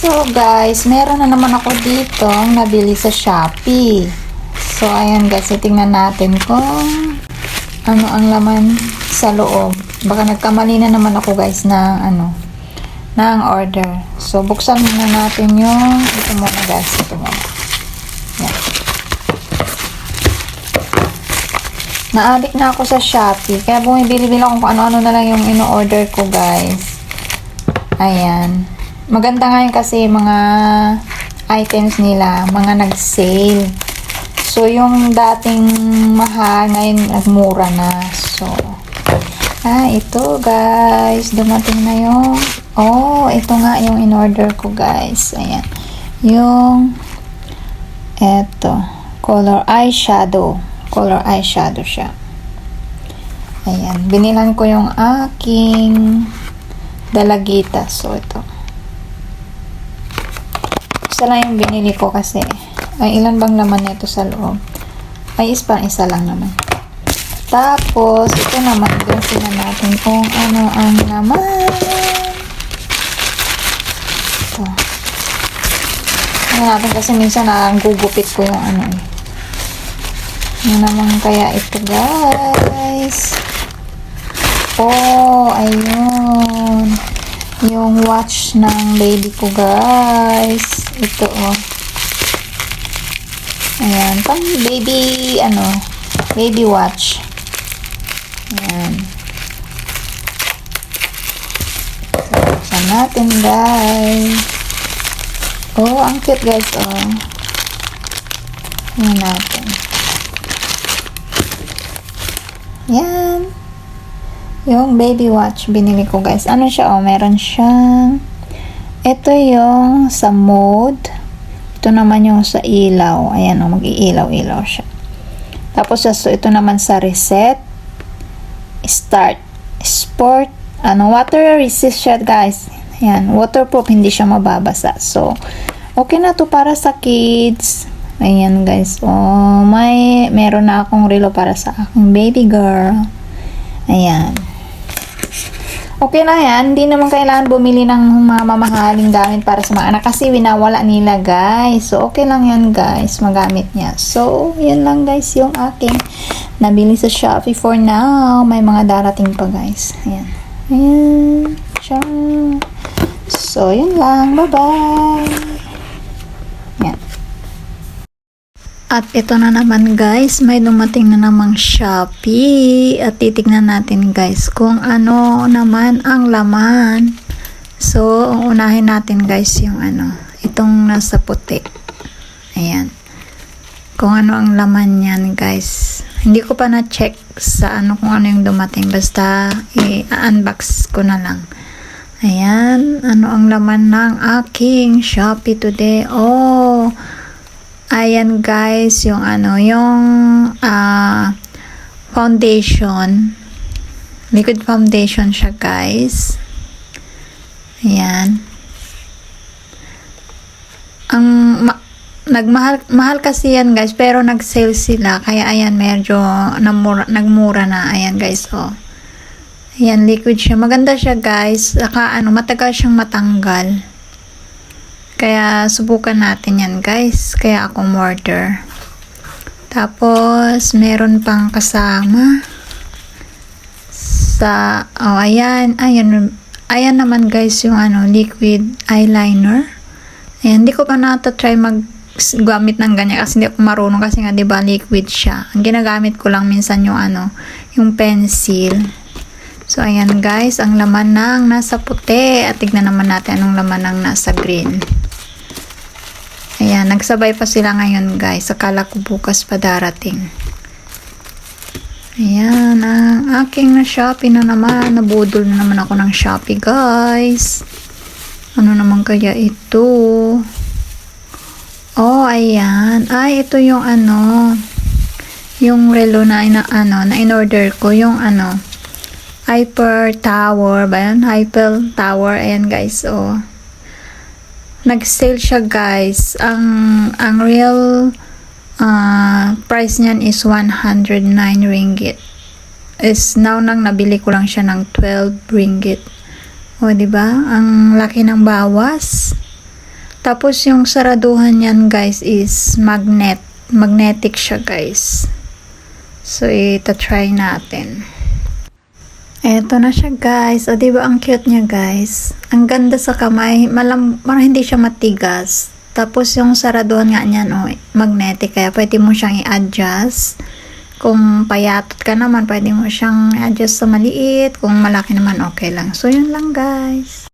So guys, meron na naman ako dito nabili sa Shopee. So ayan guys, tingnan natin kung ano ang laman sa loob. Baka nagkamali na naman ako guys ng ano ng order. So buksan muna natin yung ito muna guys, ito muna. Yan. Naadik na ako sa Shopee. Kaya bumibili-bili ako kung ano-ano na lang yung ino-order ko guys. Ayan. Maganda nga yun kasi mga items nila, mga nag-sale. So, yung dating mahal, ngayon nagmura na. So, ah, ito guys. Dumating na yung, oh, ito nga yung in-order ko guys. Ayan. Yung, eto, color eyeshadow. Color eyeshadow siya. Ayan. Binilan ko yung aking dalagita. So, ito. Isa lang yung binili ko kasi. Ay, ilan bang laman nito sa loob? Ay, is parang isa lang naman. Tapos, ito naman, gasin na natin kung ano ang laman. Ito. Ano natin kasi minsan nagugupit ko yung ano eh. Ano naman kaya ito guys? Oh, ayun. Yung watch ng baby ko, guys. Ito, oh. Ayan. Pang baby, ano, baby watch. Ayan. Buksan natin, guys. Oh, ang cute, guys, oh. Ayan natin. Yan. Yung baby watch, binili ko guys. Ano siya? Oh, meron siyang ito yung sa mode. Ito naman yung sa ilaw. Ayan, oh, mag-iilaw-ilaw siya. Tapos, so, ito naman sa reset. Start. Sport. Ano, water resist siya, guys. Ayan, waterproof, hindi siya mababasa. So, okay na to para sa kids. Ayan, guys. Oh, may, meron na akong relo para sa aking baby girl. Ayan. Okay na yan. Hindi naman kailangan bumili ng mga mamahaling gamit para sa mga anak kasi winawala nila guys. So, okay lang yan guys. Magamit niya. So, yan lang guys yung aking nabili sa Shopee for now. May mga darating pa guys. Ayan. Ayan. Siya. So, yun lang. Bye-bye. Yan. At ito na naman guys, may dumating na namang Shopee at titignan natin guys kung ano naman ang laman. So, unahin natin guys yung ano, itong nasa puti. Ayan. Kung ano ang laman yan guys. Hindi ko pa na-check sa ano kung ano yung dumating. Basta i-unbox ko na lang. Ayan. Ano ang laman ng aking Shopee today? Oh, Ayan guys, yung ano, yung uh, foundation. Liquid foundation siya guys. Ayan. Ang ma- nagmahal mahal kasi yan guys, pero nag-sale sila. Kaya ayan, medyo namura, nagmura na. Ayan guys, oh. Ayan, liquid siya. Maganda siya guys. Saka ano, matagal siyang matanggal. Kaya subukan natin yan guys. Kaya akong order. Tapos meron pang kasama sa oh ayan, ayan ayan naman guys yung ano liquid eyeliner. Ayan, hindi ko pa nata-try mag gamit ng ganyan kasi hindi ako marunong kasi nga 'di ba liquid siya. Ang ginagamit ko lang minsan yung ano, yung pencil. So ayan guys, ang laman ng nasa puti at tignan naman natin anong laman ng nasa green. Nagsabay pa sila ngayon guys. Akala ko bukas pa darating. Ayan, ang aking na Shopee na naman. Nabudol na naman ako ng Shopee guys. Ano naman kaya ito? Oh, ayan. Ay, ito yung ano. Yung relo na, ina, ano, na in-order ko. Yung ano, Hyper Tower ba yan? Hyper Tower. Ayan guys, oh nag-sale siya guys. Ang ang real uh, price niyan is 109 ringgit. Is now nang nabili ko lang siya ng 12 ringgit. O, di ba? Ang laki ng bawas. Tapos yung saraduhan yan guys is magnet. Magnetic siya guys. So ita-try natin. Eto na siya guys. O diba ang cute niya guys. Ang ganda sa kamay. Malam, parang hindi siya matigas. Tapos yung saraduhan nga niyan o magnetic. Kaya pwede mo siyang i-adjust. Kung payatot ka naman, pwede mo siyang i-adjust sa maliit. Kung malaki naman, okay lang. So, yun lang guys.